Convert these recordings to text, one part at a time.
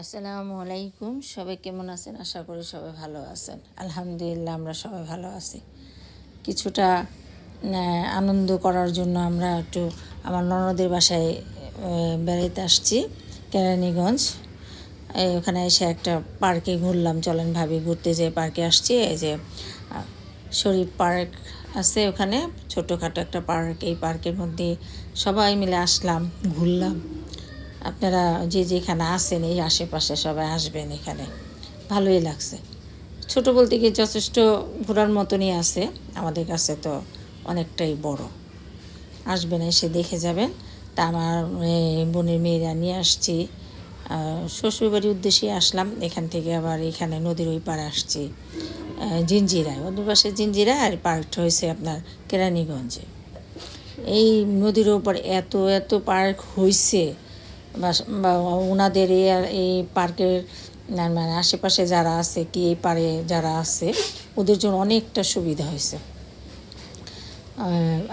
আসসালামু আলাইকুম। সবাই কেমন আছেন? আশা করি সবাই ভালো আছেন। আলহামদুলিল্লাহ, আমরা সবাই ভালো আছি। কিছুটা আনন্দ করার জন্য আমরা একটু আমার ননদের বাসায় বেড়াইতে আসছি, কেরানীগঞ্জ। ওখানে এসে একটা পার্কে ঘুরলাম। চলেন ভাবি, ঘুরতে যেয়ে পার্কে আসছি। এই যে শরীফ পার্ক আছে ওখানে। ছোটোখাটো একটা পার্ক। এই পার্কের মধ্যে সবাই মিলে আসলাম, ঘুরলাম। আপনারা যে যেখানে আসেন এই আশেপাশে সবাই আসবেন এখানে। ভালোই লাগছে। ছোট বলতে গিয়ে যথেষ্ট ঘোরার মতনই আছে। আমাদের কাছে তো অনেকটাই বড়। আসবেন, এসে দেখে যাবেন। তা আমার বোনের মেয়েরা নিয়ে আসছি। শ্বশুরবাড়ির উদ্দেশ্যে আসলাম। এখান থেকে আবার এখানে নদীর ওই পাড়ে আসছি। জিঞ্জিরায় ওদের পাশে জিঞ্জিরা আর পার্কটা হয়েছে আপনার কেরানীগঞ্জে। এই নদীর ওপর এত এত পার্ক হয়েছে বা ওনাদের এই পার্কের মানে আশেপাশে যারা আছে, কি এই পারে যারা আছে, ওদের জন্য অনেকটা সুবিধা হয়েছে।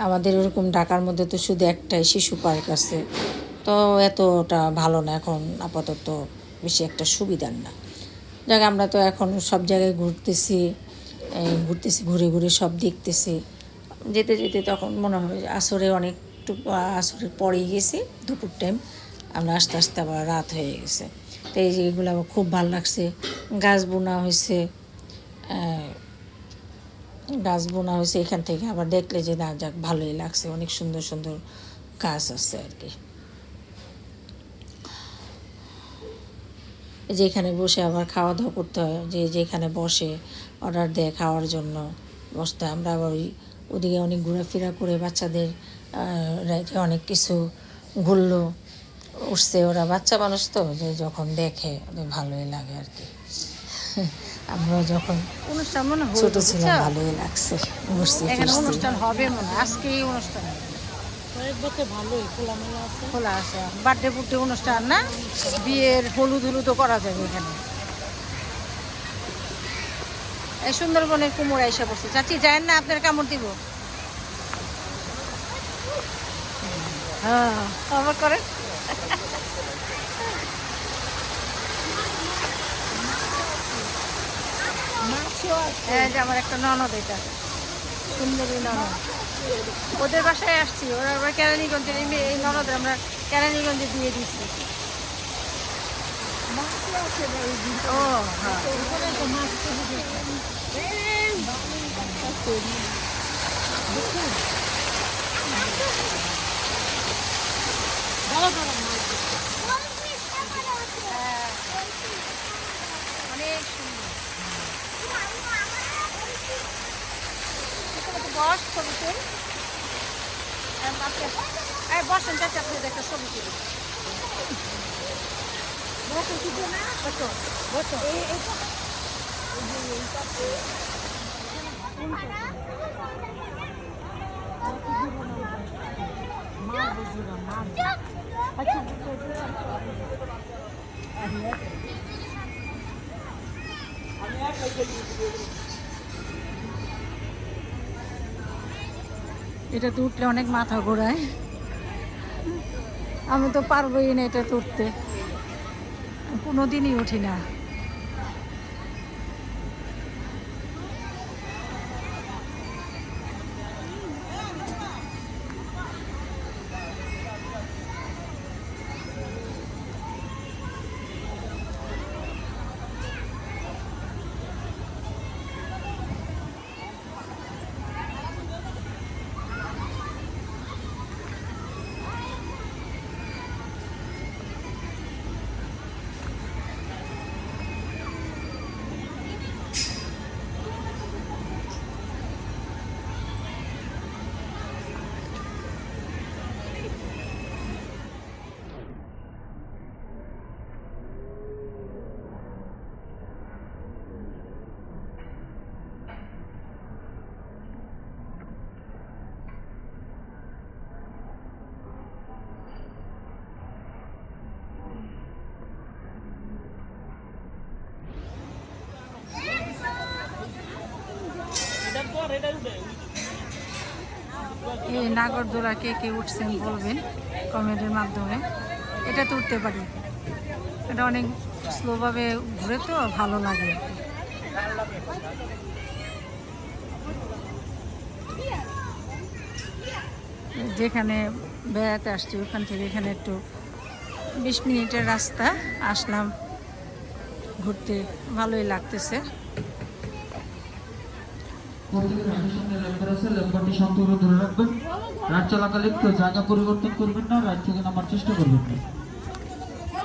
আমাদের ওরকম ঢাকার মধ্যে তো শুধু একটাই শিশু পার্ক আছে, তো এতটা ভালো না এখন, আপাতত বেশি একটা সুবিধার না। যাক, আমরা তো এখন সব জায়গায় ঘুরতেছি ঘুরতেছি, ঘুরে ঘুরে সব দেখতেছি। যেতে যেতে তখন মনে হয় আসরে অনেকটু আসরের পরেই গেছি, দুপুর টাইম আমরা আস্তে আস্তে আবার রাত হয়ে গেছে। তো এই যে এগুলো খুব ভালো লাগছে। গাছ বোনা হয়েছে গাছ বোনা হয়েছে, এখান থেকে আবার দেখলে যে না, যাক, ভালোই লাগছে। অনেক সুন্দর সুন্দর গাছ আছে আর কি। এই যে এখানে বসে আবার খাওয়া দাওয়া করতে হয়। যে যেখানে বসে অর্ডার দেয় খাওয়ার জন্য, বসতে আমরা আবার ওই ওদিকে অনেক ঘোরাফেরা করে বাচ্চাদের অনেক কিছু ঘুরলো। উঠছে ওরা বাচ্চা মানুষ তো যে যখন দেখে ওদের ভালোই লাগে আর কি। আমরা যখন অনুষ্ঠান মনে ছোট ছিলাম ভালোই লাগছে অনুষ্ঠান হবে মনে আজকে এই অনুষ্ঠান ভালোই খোলামেলা আছে। খোলা আছে বার্থডে বুর্থডে অনুষ্ঠান না? বিয়ের হলুদ হলুদও করা যাবে এখানে। এই সুন্দরবনের কুমোর এসে বসে চাচি যায় না আপনার কামড় দিব। হ্যাঁ আবার করে হ্যাঁ যে আমার একটা ননদ এটা। সুন্দরী ননদ। ওদের বাসায় আসছি ওরা আবার কেরানীগঞ্জের এই ননদের আমরা কেরানীগঞ্জে দিয়ে দিচ্ছি। ও হ্যাঁ। হ্যাঁ। অনেক সুন্দর। বস ছবি তুল বসেন চাচা আপনি একটা ছবি তুলি। বসেন না বসো বসো। এই এই এটাতে উঠলে অনেক মাথা ঘোরায়। আমি তো পারবোই না এটা উঠতে কোনোদিনই উঠি না। এই নাগরদোলা কে কে উঠছেন বলবেন কমেন্টের মাধ্যমে। এটা তো উঠতে পারি। এটা অনেক স্লোভাবে ঘুরে তো ভালো লাগে। যেখানে বেড়াতে আসছি, ওখান থেকে এখানে একটু বিশ মিনিটের রাস্তা। আসলাম, ঘুরতে। ভালোই লাগতেছে। প্রতিদিন রাতের সঙ্গে ল্যাম্বার আছে ল্যাম্বারটি সম্পূর্ণ ধরে রাখবেন। রাত চলাকালীন কেউ জায়গা পরিবর্তন করবেন না রাত থেকে নামার চেষ্টা করবেন না।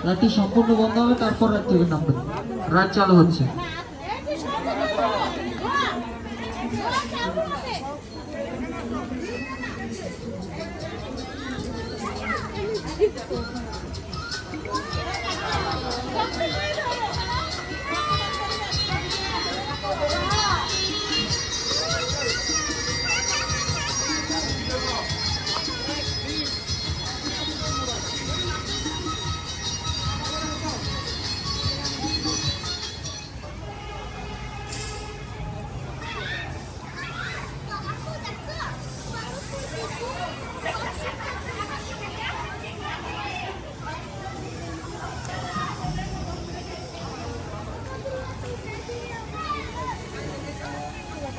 রাতটি সম্পূর্ণ বন্ধ হবে, তারপর রাত থেকে নামবেন রাত চালু হচ্ছে।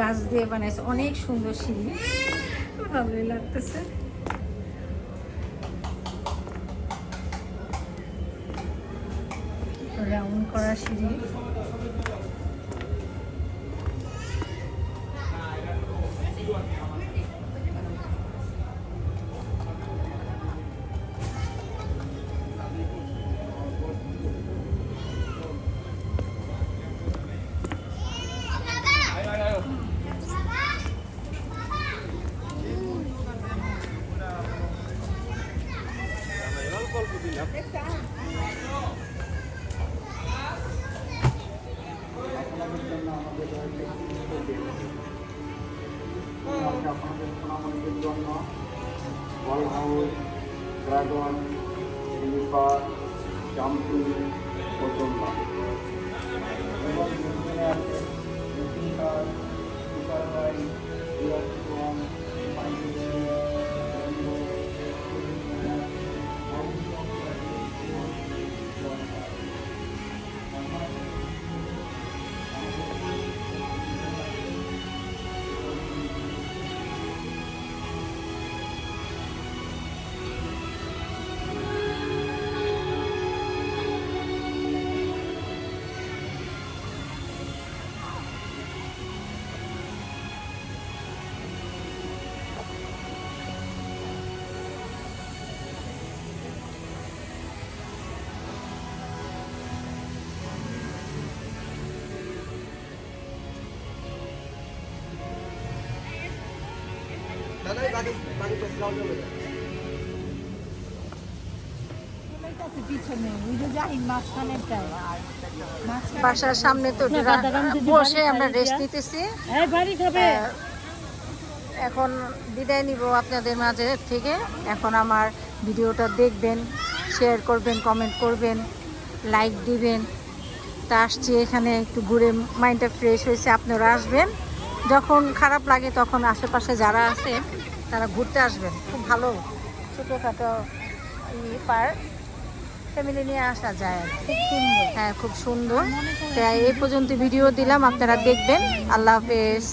গাছ দিয়ে বানাইছে অনেক সুন্দর সিঁড়ি। ভালোই লাগতেছে। রাউন্ড করা সিঁড়ি। আপনাদের জন্য ওয়াল হাউস ড্রাগন লিপার জাম্পি পচন্ডা এবং স্পিকার বাসার সামনে তো বসে আমরা রেস্ট নিতেছি এই বাড়ি খাবে। আহ, এখন বিদায় নিব আপনাদের মাঝে থেকে। এখন আমার ভিডিওটা দেখবেন শেয়ার করবেন কমেন্ট করবেন লাইক দিবেন। তা আসছি এখানে একটু ঘুরে মাইন্ডটা ফ্রেশ হয়েছে আপনারা আসবেন। যখন খারাপ লাগে তখন আশেপাশে যারা আছে তারা ঘুরতে আসবেন। খুব ভালো। ছোটোখাটো ই পার্ক। ফ্যামিলি নিয়ে আসা যায় আর সুন্দর। হ্যাঁ খুব সুন্দর। এই পর্যন্ত ভিডিও দিলাম। আপনারা দেখবেন। আল্লাহ হাফেজ।